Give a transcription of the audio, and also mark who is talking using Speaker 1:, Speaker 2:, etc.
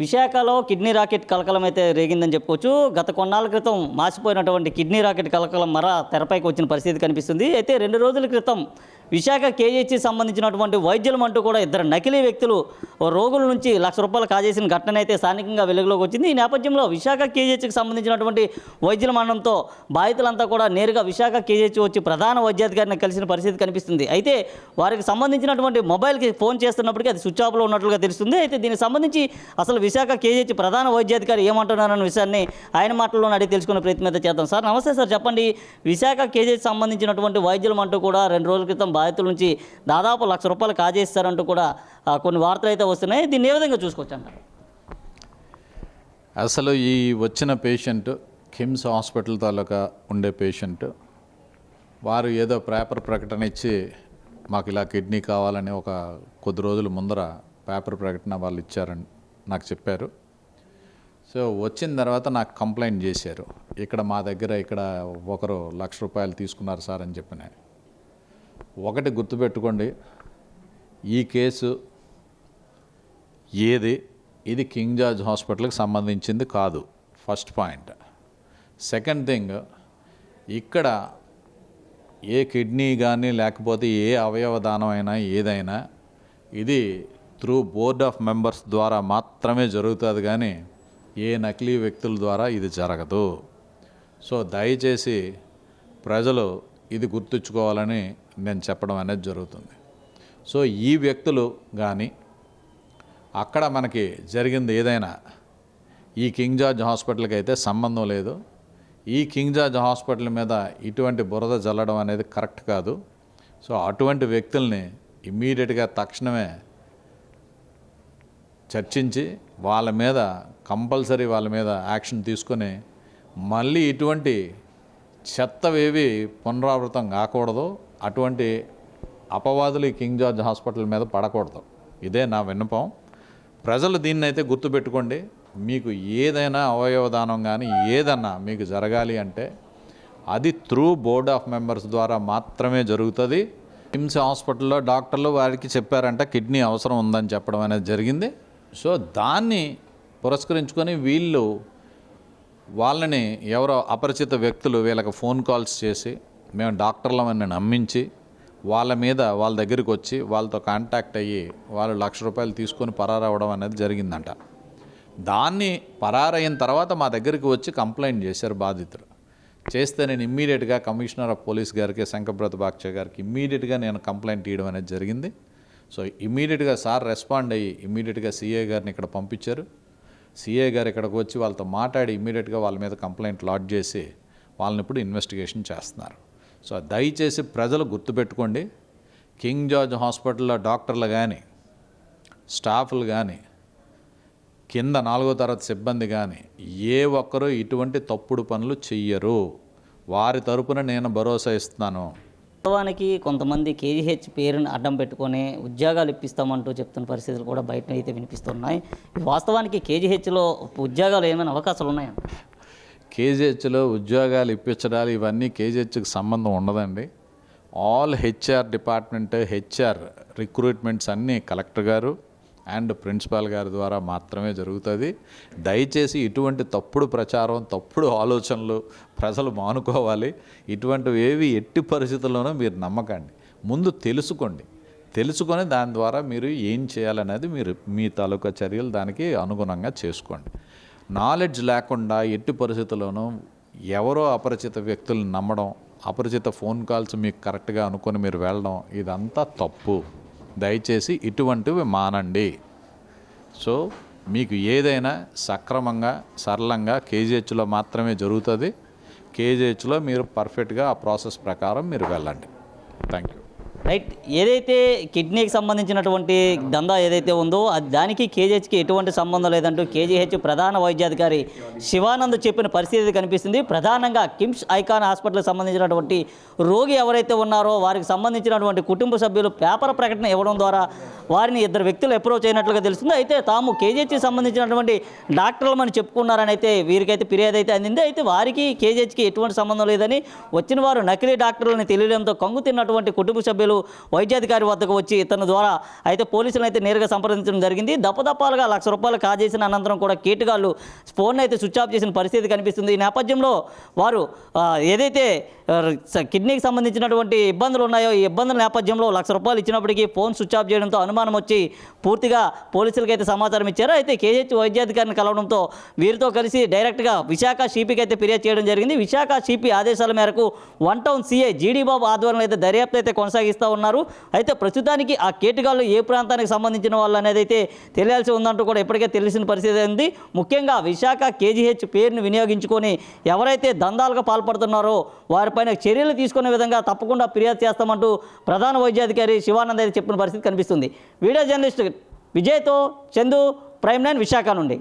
Speaker 1: విశాఖలో kidney racket కలకలం అయితే రేగిందని చెప్పుకోవచ్చు. గత కొన్నాళ్ళ క్రితం మాసిపోయినటువంటి కిడ్నీ రాకెట్ కలకలం మర తెరపైకి వచ్చిన పరిస్థితి కనిపిస్తుంది. అయితే రెండు రోజుల క్రితం విశాఖ కేజీహెచ్కి సంబంధించినటువంటి వైద్యులం అంటూ కూడా ఇద్దరు నకిలీ వ్యక్తులు రోగుల నుంచి లక్ష రూపాయలు కాజేసిన ఘటన అయితే స్థానికంగా వెలుగులోకి వచ్చింది. ఈ నేపథ్యంలో విశాఖ కేజీహెచ్కి సంబంధించినటువంటి వైద్యుల మండలంతో బాధితులంతా కూడా నేరుగా విశాఖ కేజీహెచ్ వచ్చి ప్రధాన వైద్యాధికారిని కలిసిన పరిస్థితి కనిపిస్తుంది. అయితే వారికి సంబంధించినటువంటి మొబైల్కి ఫోన్ చేస్తున్నప్పటికీ అది స్విచ్ ఆఫ్లో ఉన్నట్లుగా తెలుస్తుంది. అయితే దీనికి సంబంధించి అసలు విశాఖ కేజీహెచ్ ప్రధాన వైద్యాధికారి ఏమంటున్నారన్న విషయాన్ని ఆయన మాటల్లోనే అడిగి తెలుసుకునే ప్రయత్నం అయితే చేద్దాం. సార్ నమస్తే సార్. చెప్పండి విశాఖ కేజీహెచ్ సంబంధించినటువంటి వైద్యులం అంటూ కూడా రెండు రోజుల క్రితం బాధితుల నుంచి దాదాపు లక్ష రూపాయలు కాజేస్తారంటూ కూడా కొన్ని వార్తలు అయితే వస్తున్నాయి. దీన్ని ఏ విధంగా చూసుకోవచ్చు అంటారు
Speaker 2: అసలు ఈ వచ్చిన పేషెంట్ కిమ్స్ హాస్పిటల్ తాలూకా ఉండే పేషెంట్ వారు ఏదో పేపర్ ప్రకటన ఇచ్చి మాకు ఇలా కిడ్నీ కావాలని ఒక కొద్ది రోజుల ముందర పేపర్ ప్రకటన వాళ్ళు ఇచ్చారండి నాకు చెప్పారు. సో వచ్చిన తర్వాత నాకు కంప్లైంట్ చేశారు. ఇక్కడ మా దగ్గర ఇక్కడ ఒకరు లక్ష రూపాయలు తీసుకున్నారు సార్ అని చెప్పిన. ఒకటి గుర్తుపెట్టుకోండి. ఈ కేసు ఏది? ఇది కింగ్ జార్జ్ హాస్పిటల్కి సంబంధించింది కాదు. First point. సెకండ్ థింగ్ ఇక్కడ ఏ కిడ్నీ కానీ లేకపోతే ఏ అవయవ దానం అయినా ఏదైనా ఇది త్రూ బోర్డ్ ఆఫ్ మెంబర్స్ ద్వారా మాత్రమే జరుగుతుంది కానీ ఏ నకిలీ వ్యక్తుల ద్వారా ఇది జరగదు. సో దయచేసి ప్రజలు ఇది గుర్తుంచుకోవాలని నేను చెప్పడం అనేది జరుగుతుంది. సో ఈ వ్యక్తులు కానీ అక్కడ మనకి జరిగింది ఏదైనా ఈ కింగ్ జార్జ్ హాస్పిటల్కి అయితే సంబంధం లేదు. ఈ కింగ్ జార్జ్ హాస్పిటల్ మీద ఇటువంటి బురద జల్లడం అనేది కరెక్ట్ కాదు. సో అటువంటి వ్యక్తుల్ని ఇమ్మీడియట్గా తక్షణమే చర్చించి వాళ్ళ మీద కంపల్సరీ వాళ్ళ మీద యాక్షన్ తీసుకొని మళ్ళీ ఇటువంటి చెత్తవేవి పునరావృతం కాకూడదు. అటువంటి అపవాదులు ఈ కింగ్ జార్జ్ హాస్పిటల్ మీద పడకూడదు. ఇదే నా విన్నపం. ప్రజలు దీన్ని అయితే గుర్తుపెట్టుకోండి. మీకు ఏదైనా అవయవదానం కానీ ఏదన్నా మీకు జరగాలి అంటే అది త్రూ బోర్డ్ ఆఫ్ మెంబర్స్ ద్వారా మాత్రమే జరుగుతుంది. కిమ్స్ హాస్పిటల్లో డాక్టర్లు వారికి చెప్పారంట కిడ్నీ అవసరం ఉందని చెప్పడం అనేది జరిగింది. సో దాన్ని పురస్కరించుకొని వీళ్ళు వాళ్ళని ఎవరో అపరిచిత వ్యక్తులు వీళ్ళకి ఫోన్ కాల్స్ చేసి మేము డాక్టర్లమని నమ్మించి వాళ్ళ మీద వాళ్ళ దగ్గరికి వచ్చి వాళ్ళతో కాంటాక్ట్ అయ్యి వాళ్ళు లక్ష రూపాయలు తీసుకొని పరారవడం అనేది జరిగిందంట. దాన్ని పరారైన తర్వాత మా దగ్గరికి వచ్చి కంప్లైంట్ చేశారు బాధితులు. చేస్తే నేను ఇమ్మీడియట్గా కమిషనర్ ఆఫ్ పోలీస్ గారికి శంకర్బ్రత బాక్ష గారికి ఇమ్మీడియట్గా నేను కంప్లైంట్ ఇవ్వడం అనేది జరిగింది. సో ఇమ్మీడియట్గా సార్ రెస్పాండ్ అయ్యి ఇమీడియట్గా సీఏ గారిని ఇక్కడ పంపించారు. సీఏ గారు ఇక్కడికి వచ్చి వాళ్ళతో మాట్లాడి ఇమీడియట్గా వాళ్ళ మీద కంప్లైంట్ లాడ్జ్ చేసి వాళ్ళని ఇప్పుడు ఇన్వెస్టిగేషన్ చేస్తున్నారు. సో దయచేసి ప్రజలు గుర్తుపెట్టుకోండి కింగ్ జార్జ్ హాస్పిటల్లో డాక్టర్లు కానీ స్టాఫ్లు కానీ కింద నాలుగో తరగతి సిబ్బంది కానీ ఏ ఒక్కరూ ఇటువంటి తప్పుడు పనులు చెయ్యరు. వారి తరపున నేను భరోసా ఇస్తున్నాను.
Speaker 1: వాస్తవానికి కొంతమంది కేజీహెచ్ పేరుని అడ్డం పెట్టుకొని ఉద్యోగాలు ఇప్పిస్తామంటూ చెప్తున్న పరిస్థితులు కూడా బయట అయితే వినిపిస్తున్నాయి. వాస్తవానికి కేజీహెచ్లో ఉద్యోగాలు ఏమైనా అవకాశాలు ఉన్నాయా?
Speaker 2: కేజీహెచ్లో ఉద్యోగాలు ఇప్పించడాలు ఇవన్నీ కేజీహెచ్కి సంబంధం ఉండదండి. All HR department HR recruitments అన్నీ కలెక్టర్ గారు అండ్ ప్రిన్సిపాల్ గారి ద్వారా మాత్రమే జరుగుతుంది. దయచేసి ఇటువంటి తప్పుడు ప్రచారం తప్పుడు ఆలోచనలు ప్రజలు మానుకోవాలి. ఇటువంటివి ఏవి ఎట్టి పరిస్థితుల్లోనూ మీరు నమ్మకండి. ముందు తెలుసుకోండి. తెలుసుకొని దాని ద్వారా మీరు ఏం చేయాలనేది మీరు మీ తాలూకా చర్యలు దానికి అనుగుణంగా చేసుకోండి. నాలెడ్జ్ లేకుండా ఎట్టి పరిస్థితుల్లోనూ ఎవరో అపరిచిత వ్యక్తులను నమ్మడం అపరిచిత ఫోన్ కాల్స్ మీకు కరెక్ట్గా అనుకొని మీరు వెళ్ళడం ఇదంతా తప్పు. దయచేసి ఇటువంటివి మానండి. సో మీకు ఏదైనా సక్రమంగా సరళంగా కేజీహెచ్లో మాత్రమే జరుగుతుంది. కేజీహెచ్లో మీరు పర్ఫెక్ట్గా ఆ ప్రాసెస్ ప్రకారం మీరు వెళ్ళండి. థ్యాంక్ యూ
Speaker 1: రైట్ ఏదైతే కిడ్నీకి సంబంధించినటువంటి దందా ఏదైతే ఉందో అది దానికి కేజీహెచ్కి ఎటువంటి సంబంధం లేదంటూ కేజీహెచ్ ప్రధాన వైద్యాధికారి శివానంద్ చెప్పిన పరిస్థితి కనిపిస్తుంది. ప్రధానంగా కిమ్స్ ఐకాన్ హాస్పిటల్కి సంబంధించినటువంటి రోగి ఎవరైతే ఉన్నారో వారికి సంబంధించినటువంటి కుటుంబ సభ్యులు పేపర్ ప్రకటన ఇవ్వడం ద్వారా వారిని ఇద్దరు వ్యక్తులు అప్రోచ్ అయినట్లుగా తెలుస్తుంది. అయితే తాము కేజీహెచ్కి సంబంధించినటువంటి డాక్టర్లమని చెప్పుకున్నారని అయితే వీరికైతే ఫిర్యాదు అయితే అందింది. అయితే వారికి కేజీహెచ్కి ఎటువంటి సంబంధం లేదని వచ్చిన వారు నకిలీ డాక్టర్లని తెలియడంతో కంగు తిన్నటువంటి కుటుంబ సభ్యులు వైద్యాధికారి వద్దకు వచ్చి ఇతని ద్వారా అయితే పోలీసులను అయితే నేరుగా సంప్రదించడం జరిగింది. దప్పదప్పాలుగా లక్ష రూపాయలు కాజేసిన అనంతరం కూడా కీటగాళ్ళు ఫోన్ అయితే స్విచ్ ఆఫ్ చేసిన పరిస్థితి కనిపిస్తుంది. ఈ నేపథ్యంలో వారు ఏదైతే కిడ్నీకి సంబంధించినటువంటి ఇబ్బందులు ఉన్నాయో ఈ ఇబ్బందుల నేపథ్యంలో లక్ష రూపాయలు ఇచ్చినప్పటికీ ఫోన్ స్విచ్ ఆఫ్ చేయడంతో అనుమానం వచ్చి పూర్తిగా పోలీసులకు అయితే సమాచారం ఇచ్చారు. అయితే కేజెచ్ వైద్యాధికారిని కలవడంతో వీరితో కలిసి డైరెక్ట్గా విశాఖ సిపికి అయితే ఫిర్యాదు చేయడం జరిగింది. విశాఖ సిపి ఆదేశాల మేరకు వన్ టౌన్ సిఐ జీడీ బాబు ఆధ్వర్యంలో అయితే దర్యాప్తు అయితే కొనసాగిస్తూ ఉన్నారు. అయితే ప్రస్తుతానికి ఆ కేటుగాళ్ళు ఏ ప్రాంతానికి సంబంధించిన వాళ్ళు అనేది అయితే తెలియాల్సి ఉందంటూ కూడా ఇప్పటికే తెలిసిన పరిస్థితి ఉంది. ముఖ్యంగా విశాఖ కేజీహెచ్ పేరును వినియోగించుకొని ఎవరైతే దందాలుగా పాల్పడుతున్నారో వారిపైన చర్యలు తీసుకునే విధంగా తప్పకుండా ఫిర్యాదు చేస్తామంటూ ప్రధాన వైద్యాధికారి శివానంద్ అయితే చెప్పిన పరిస్థితి కనిపిస్తుంది. వీడియో జర్నలిస్ట్ విజయ్తో చందు ప్రైమ్ నైన్ విశాఖ నుండి.